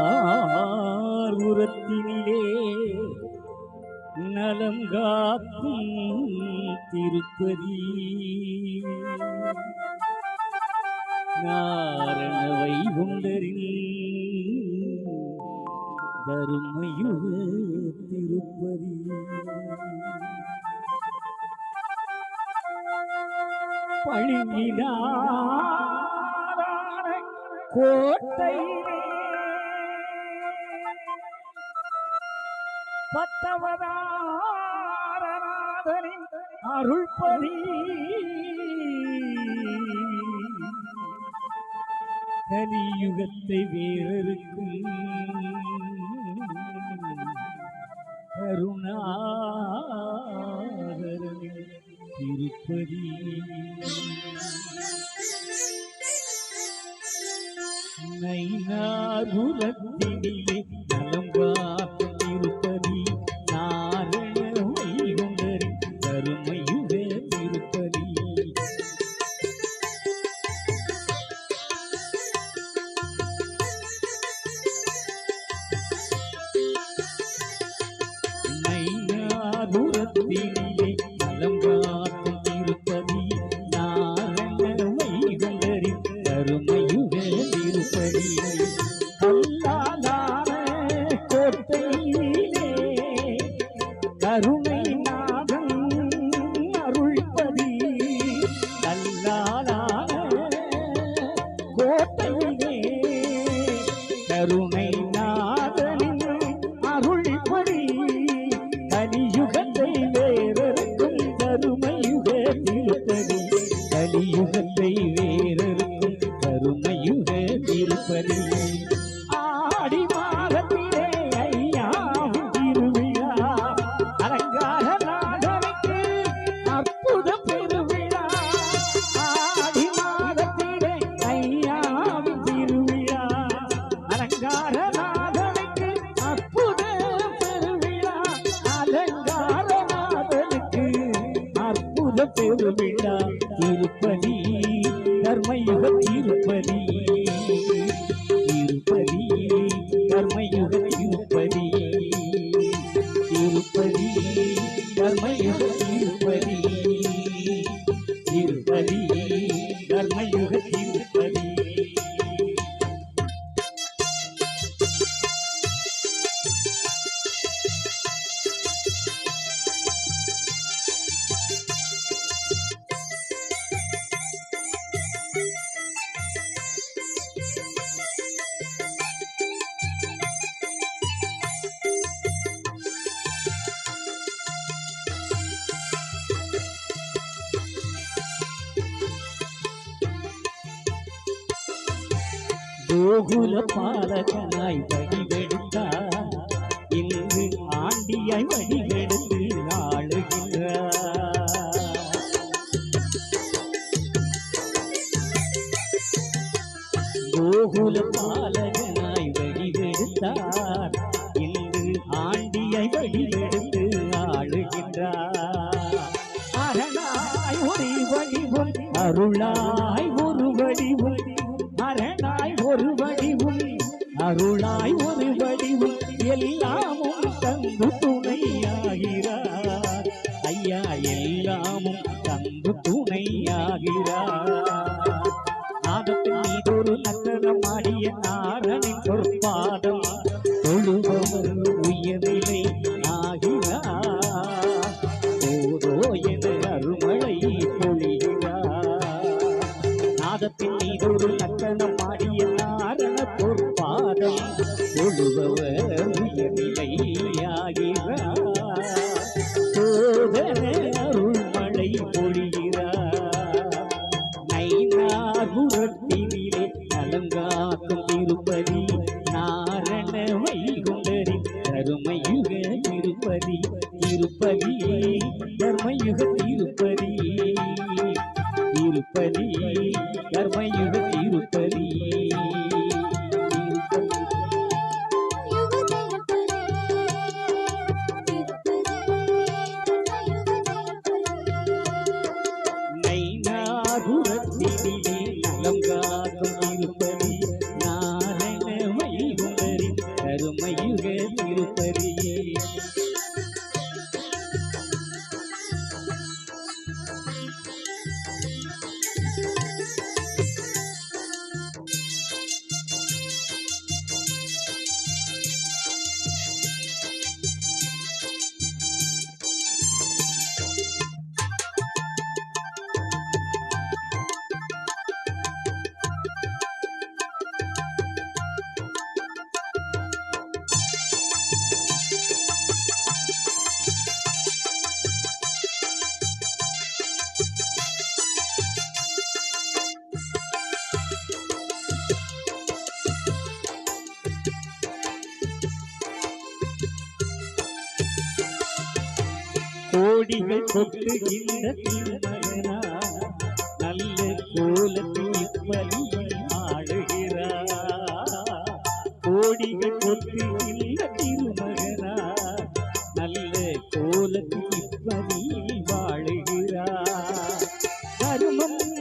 நைனார் உரத்தினிலே நலம் காக்கும் திருப்பதி நாரண வைகுண்டரின் தருமயுக திருப்பதி பழியினாரான கோட்டையிலே பத்தவதாரநாதனின் அருள்பதி. கலியுகத்தை வேறருக்கும் கருணாகரனின் திருப்பதி. நைனாபுரத்தினிலே நைனாபுரத்தினிலே நலம் காக்கும் திருப்பதி நாரண வைகுண்டரி கருமையுக திருப்பதி கல்லாலான கோட்டையிலே கருணை அற்புத பெருவிழா கோகுல பாலகனாய் வடிவெடுத்தார் இன்று ஆண்டியாய் வடிவெடுத்து ஆளுகின்றார் கோகுல பாலகனாய் வடிவெடுத்தார் இன்று ஆண்டியாய் வடிவெடுத்து ஆளுகின்றார் அரணாய் ஒரு வடிவும் அருளாய் அருளாய் ஒரு வடிவு எல்லாமும் தந்து துணையாகிறார். ஐயா எல்லாமும் தந்து துணையாகிறார். நாதத்தின் மீதொரு நக்கரம் ஆடிய நாரனின் பொற்பாதம் தொழுபவர் உயர்நிலை ஆகிறார். ஓதோ என அருமழை பொழிகிறார். நாதத்தின் மீதொரு நக்கனம் ஆடிய நாரண பொற்பாதம் தொழுபவர் உயர்நிலை சோதன அருள்மழை பொழிகிறார் நைனாகுரத்தினிலே நலங்காக்கும் திருப்பதி நாரண வைகுண்டரி கருமையுக திருப்பதி திருப்பதி கர்மயுக திருப்பதி திருப்பதி. ஆகும் இருப்பனி கோடிகள் கொட்டுகின்ற திருமகனா நல்ல கோலத்தில் வலியில் ஆளுகிறா கோடிகள் கொட்டுகின்ற திருமகனா நல்ல கோலத்தில் வலியில் வாழுகிறா தர்மம்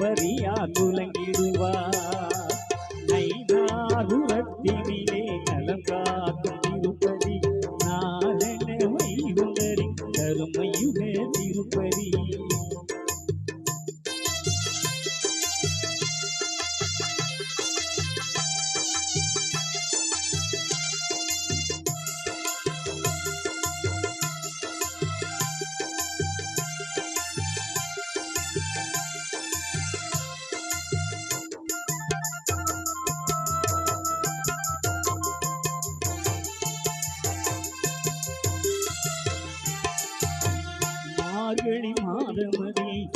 வரியா துலங்கிடுவா? மதில்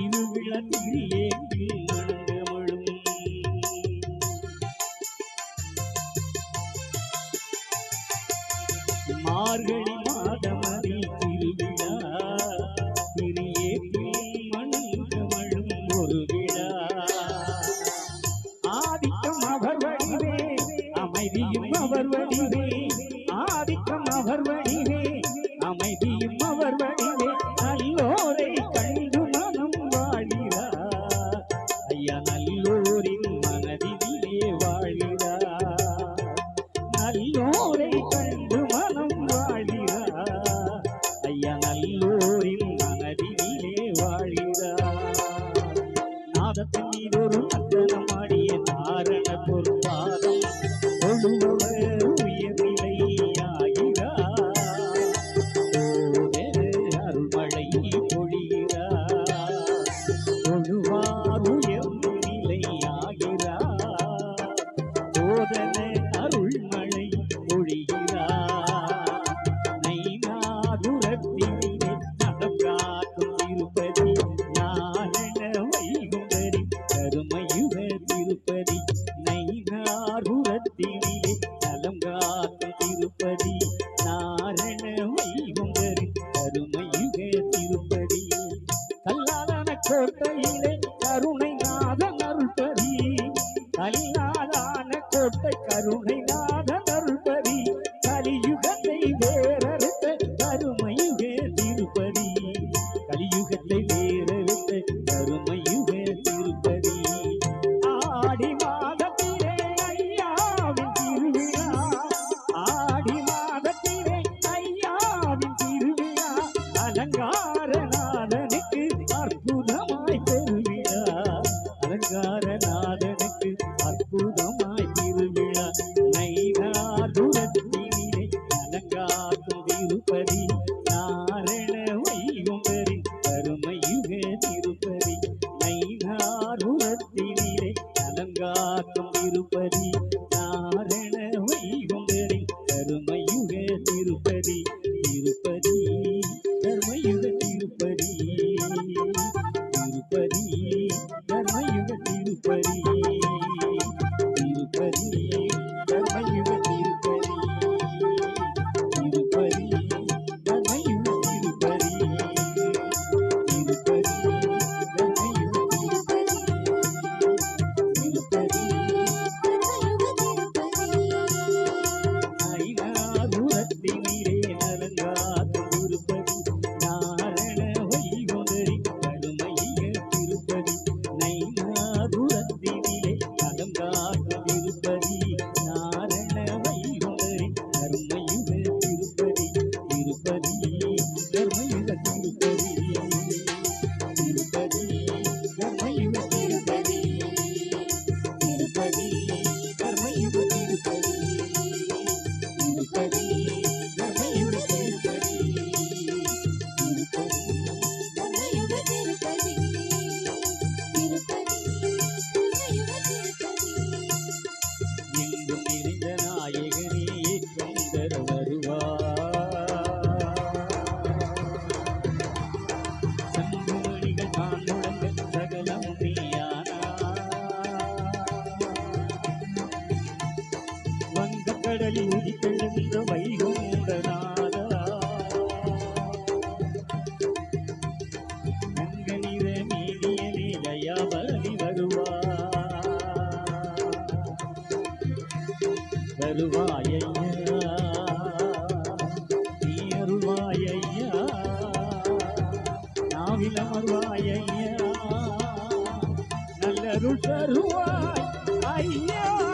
இருவிளத்திரியே நடந்தமழும் மார்கழி மாதமதில் திருவிழா திரியே மணந்தமழும் ஒரு விழா ஆதிக்கம் அவர் வடிவே அமைதியும் அவர் வடிவே கல்லாதன கோட்டையிலே கருணை நாதன் அருள் தரி கல்லாதான கோட்டை கருணை திங்கள் திருப்பதி நைனார் உரத்தினிலே அலங்காக்கும் திருப்பதி தருவாயையா நீ அருள்வாயையா. நாவில் அமர்வாயையா. நல்லருள் தருவாய். ஐயா.